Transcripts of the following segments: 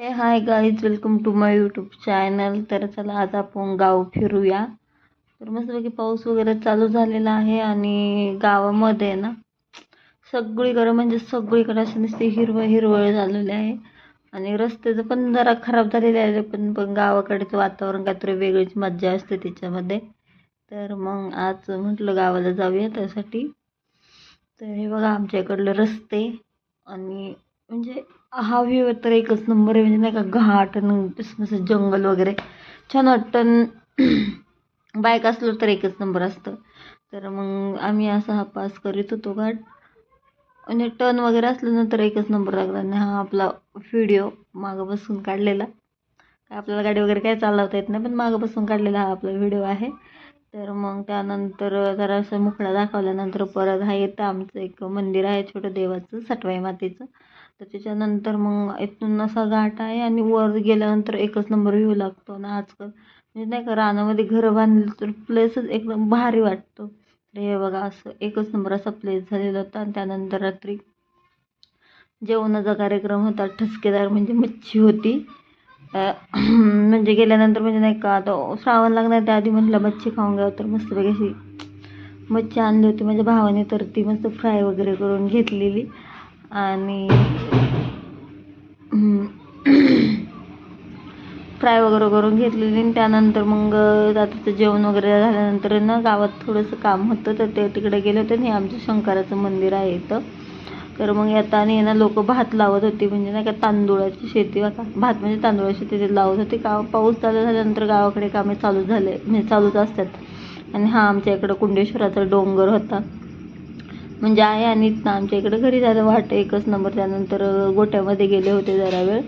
हे hi guys welcome to my YouTube channel तर चला आज आपण गाव फिरूया. तर मस्तपैकी पाऊस वगैरे चालू झालेला आहे आणि गावामध्ये ना सगळीकडे म्हणजे सगळीकडे असं नुसते हिरवं हिरवळ झालेले आहे. आणि रस्त्याचं पण जरा खराब झालेले आहे पण पण गावाकडचं वातावरण काहीतरी वेगळीच मज्जा असते त्याच्यामध्ये तर मग आज म्हटलं गावाला जाऊया त्यासाठी. तर हे बघा आमच्या इकडले रस्ते आणि म्हणजे हा व्ह्यू तर एकच नंबर आहे म्हणजे नाही का घाट आणि असं जंगल वगैरे. छान वाटतं बाईक असलं तर एकच नंबर असतं. तर मग आम्ही असा हा पास करीत होतो घाट. आणि टर्न वगैरे असलं ना तर एकच नंबर लागला आणि हा आपला व्हिडिओ मागं बसून काढलेला. काय आपल्याला गाडी वगैरे काय चालवता येत नाही पण मागं बसून काढलेला हा आपला व्हिडिओ आहे. तर मग त्यानंतर जरासं मुखडा दाखवल्यानंतर परत हा येतं आमचं एक मंदिर आहे छोटं देवाचं सटवाई मातेचं. तर त्याच्यानंतर मग इथून असा घाट आहे आणि वर गेल्यानंतर एकच नंबर व्ह्यू लागतो. ना आजकाल म्हणजे नाही का रानामध्ये घरं बांधली तर प्लेसच एकदम भारी वाटतो. तर हे बघा असं एकच नंबर असा प्लेस झालेला होता. आणि त्यानंतर रात्री जेवणाचा कार्यक्रम होता. ठसकेदार म्हणजे मच्छी होती. म्हणजे गेल्यानंतर म्हणजे नाही का आता श्रावण लागणार त्याआधी म्हटलं मच्छी खाऊन घ्यावं तर मस्तपैकी अशी मच्छी आणली होती. माझ्या भावाने तर ती मस्त फ्राय वगैरे करून घेतलेली. आणि फ्राय वगैरे करून घेतलेली आणि त्यानंतर मग रात्रीचं जेवण वगैरे झाल्यानंतर ना गावात थोडंसं काम होतं तर ते तिकडे गेले होते आणि आमचं शंकराचं मंदिर आहे इथं. तर मग येताना ना लोक भात लावत होती म्हणजे नाही का तांदूळाची शेती भात म्हणजे तांदूळाची शेती ते लावत होते. का पाऊस चालू झाल्यानंतर गावाकडे कामे चालू झाले म्हणजे चालूच असतात. आणि हा आमच्या इकडं कुंडेश्वराचा डोंगर होता. म्हणजे आहे आणि आमच्या इकडे घरी झालं वाट एकच नंबर. त्यानंतर गोट्यामध्ये गेले होते जरा वेळ.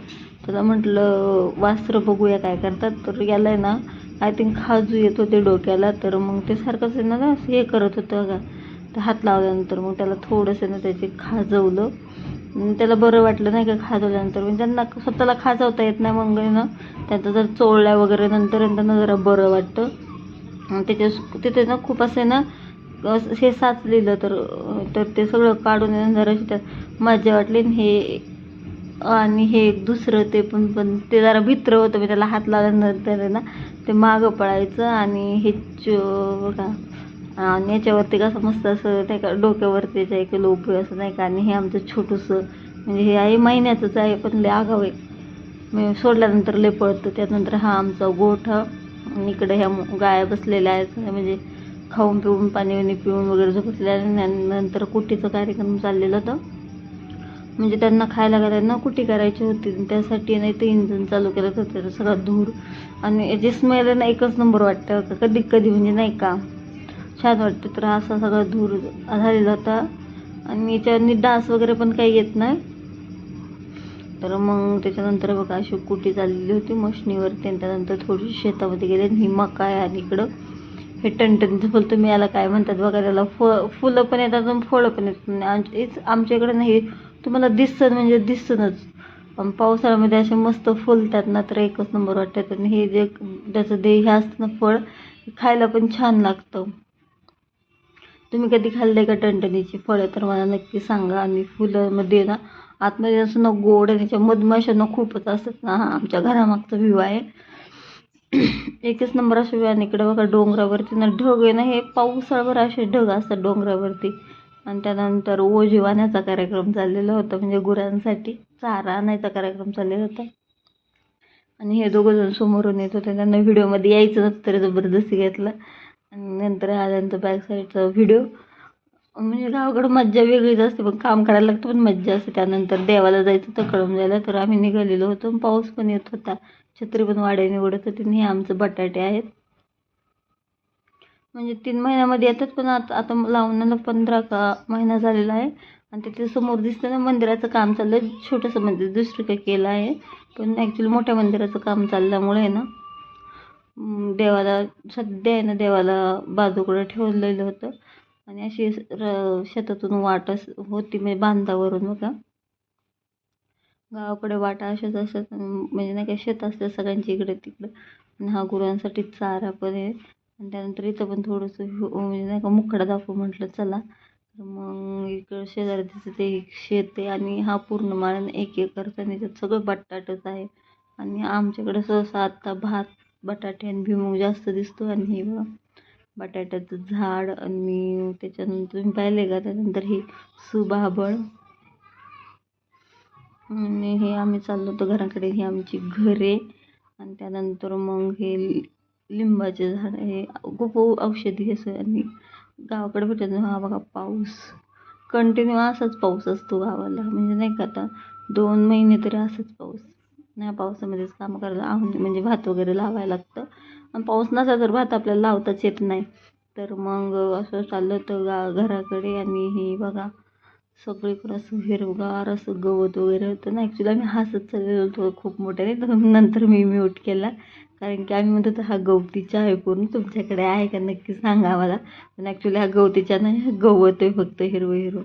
त्याला म्हटलं वास्त्र बघूया काय करतात. तर याला आहे ना आय थिंक खाजू येत होते डोक्याला. तर मग ते सारखंच आहे ना हे करत होतं का तर हात लावल्यानंतर मग त्याला थोडंसं ना त्याचे खाजवलं. त्याला बरं वाटलं नाही का खाजवल्यानंतर. म्हणजे त्यांना स्वतःला खाजवता येत नाही मग ना त्याचं जर चोळल्या वगैरे नंतर त्यांना जरा बरं वाटतं. त्याच्या तिथे ना खूप असे ना हे साचलेलं तर तर ते सगळं काढून जरा त्यात मजा वाटली. आणि हे आणि हे एक दुसरं ते पण पण ते जरा भित्र होतं. मी त्याला हात लावल्यानंतर ना ते मागं पळायचं आणि हे का आणि याच्यावरती कसं मस्त असं नाही का डोक्यावरती त्याच्या एक लोप असं नाही का. आणि हे आमचं छोटंसं म्हणजे हे आहे महिन्याचंच आहे पण लय आगाव आहे. मी सोडल्यानंतर लय पळतं. त्यानंतर हा आमचा गोठा इकडे ह्या गाया बसलेल्या आहेत. म्हणजे खाऊन पिऊन पाणी वाणी पिऊन वगैरे झोपल्यानंतर कुटीचा कार्यक्रम चाललेला होता. म्हणजे त्यांना खायला घालायला कुटी करायची होती. त्यासाठी नाही ते इंजन चालू केलं तर त्याचा सगळा धूर आणि याची स्मेल ना एकच नंबर वाटतं का? कधी कधी म्हणजे नाही का? छान वाटतं. तर असा सगळा धूर झालेला होता. आणि याच्यावर डास वगैरे पण काही येत नाही. तर मग त्याच्यानंतर बघा अशी कुटी चाललेली होती. मशनीवरती आणि त्यानंतर थोडीशी शेतामध्ये गेले. आणि मका आहे आणि इकडं? हे टणटणीचं फुल तुम्ही याला काय म्हणतात बघा त्याला फ फुलं पण येतात आणि फळं पण येतात. आमच्या आमच्याकडे नाही तुम्हाला दिसतं म्हणजे दिसतंच. पण पावसाळ्यामध्ये असे मस्त फुलतात ना तर एकच नंबर वाटतात. आणि हे जे त्याचं दे हे असतं ना फळ खायला पण छान लागतं. तुम्ही कधी खाल्ले का टणटणीची फळं? तर मला नक्की सांगा. आणि फुलामध्ये ना आतमध्ये असं ना गोड आणि त्याच्या मधमाशांना खूपच असतात ना हा आमच्या घरामागचा व्ह्यू आहे. एकच नंबर असे आणि इकडे बघा डोंगरावरती. ना ढग आहे ना हे पावसाळभर असे ढग असतात डोंगरावरती. आणि त्यानंतर ओजीवाण्याचा कार्यक्रम चाललेला होता म्हणजे गुरांसाठी चारा आणायचा कार्यक्रम चाललेला होता. आणि हे दोघं जण समोरून येत होते. त्यांना व्हिडिओमध्ये यायचं नसतं तरी जबरदस्ती घेतला. आणि नंतर आल्यानंतर बॅक साईडचा व्हिडिओ. म्हणजे गावाकडं मज्जा वेगळीच असते पण काम करायला लागतं पण मज्जा असते. त्यानंतर देवाला जायचं तर कळून जायला तर आम्ही निघालेलो होतो पाऊस पण येत होता. छत्री पण वाड्या निवडत होती आणि हे आमचं बटाटे आहेत. म्हणजे तीन महिन्यामध्ये येतात पण आता आता लावण्याला पंधरा का महिना झालेला आहे. आणि तिथे समोर दिसतं ना मंदिराचं काम चाललं आहे छोटंसं मंदिर दुसरं काही केलं आहे. पण ॲक्च्युली मोठ्या मंदिराचं काम चालल्यामुळे आहे ना देवाला सध्या आहे ना देवाला बाजूकडं ठेवलेलं होतं. आणि अशी र शेतातून वाटच होती म्हणजे बांधावरून बघा. गावाकडे वाटा अशाच असतात. म्हणजे नाही का शेत असतं सगळ्यांची इकडे तिकडं. आणि हा गुरांसाठी चारा पण आहे. आणि त्यानंतर इथं पण थोडंसं म्हणजे नाही का मुकडा दाखवू म्हटलं चला. तर मग इकडं शेजारी तिचं ते शेत आहे. आणि हा पूर्ण माळ्यानं एक एकरचा आणि त्याच्यात सगळं बटाटच आहे. आणि आमच्याकडे सहसा आत्ता भात बटाटे आणि भुईमूग जास्त दिसतो आणि हे बघा बटाट्याचं झाड. आणि त्याच्यानंतर तुम्ही पाहिले का? त्यानंतर हे सुबाबळ. आणि हे आम्ही चाललो होतो घराकडे. ही आमची घरे. आणि त्यानंतर मग हे लि- लिंबाचे झाड हे खूप औषधी असं आणि गावाकडे भेटत हा बघा पाऊस. कंटिन्यू असाच पाऊस असतो गावाला. म्हणजे नाही का आता दोन महिने तरी असंच पाऊस. नाही पावसामध्येच कामं करायला आहुन म्हणजे भात वगैरे लावायला लागतं. आणि पाऊस नसला तर भात आपल्याला लावताच येत नाही. तर मग असं चाललं होतं गा घराकडे आणि हे बघा सगळीकडं असं हिरवगार असं गवत वगैरे होतं ना. ॲक्च्युली आम्ही हसत चाललेलो होतो खूप मोठ्याने तर नंतर मी म्यूट केला. कारण की आम्ही म्हणतो होतो हा गवतीचा आहे पूर्ण. तुमच्याकडे आहे का? नक्की सांगा आम्हाला. पण ॲक्च्युली हा गवतीचा नाही. हा गवत आहे फक्त हिरवं हिरवं.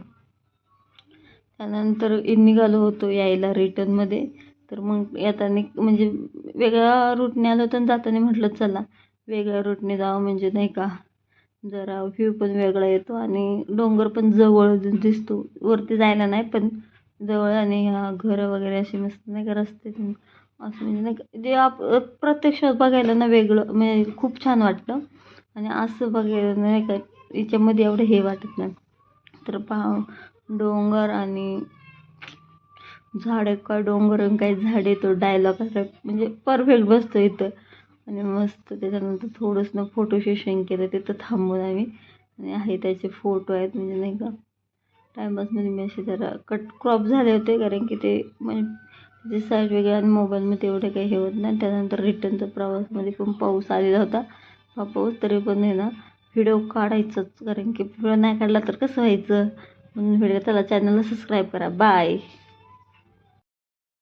त्यानंतर निघालो होतो यायला रिटर्नमध्ये तर मग येताना म्हणजे वेगळ्या रूटने आलो होतो आणि जाताना म्हटलं चला वेगळ्या रूटने जावं म्हणजे नाही का? जरा व्ह्यू पण वेगळा येतो आणि डोंगर पण जवळ दिसतो. वरती जायला नाही पण जवळ आणि घरं वगैरे असे मस्त नाही का रस्ते असं म्हणजे नाही का जे आप प्रत्यक्षात बघायला ना वेगळं म्हणजे खूप छान वाटतं. आणि असं बघायला नाही का याच्यामध्ये एवढं हे वाटत नाही. तर पहा डोंगर आणि झाडं काय डोंगर आणि काय झाडे तो डायलॉग असा म्हणजे परफेक्ट बसतो इथं. आणि मस्त त्याच्यानंतर थोडंसं फोटो सेशन केलं तिथं थांबून आम्ही आणि आहे त्याचे फोटो आहेत म्हणजे नाही का टाईमपासमध्ये मी असे जरा कट क्रॉप झाले होते कारण की ते म्हणजे त्याची साईज वगैरे आणि मोबाईलमध्ये एवढं काही हे होत नाही. त्यानंतर रिटर्नचा प्रवासमध्ये पण पाऊस आलेला होता. हा पाऊस तरी पण आहे ना व्हिडिओ काढायचंच कारण की व्हिडिओ नाही काढला तर कसं व्हायचं? म्हणून व्हिडिओ त्याला चॅनलला सबस्क्राईब करा. बाय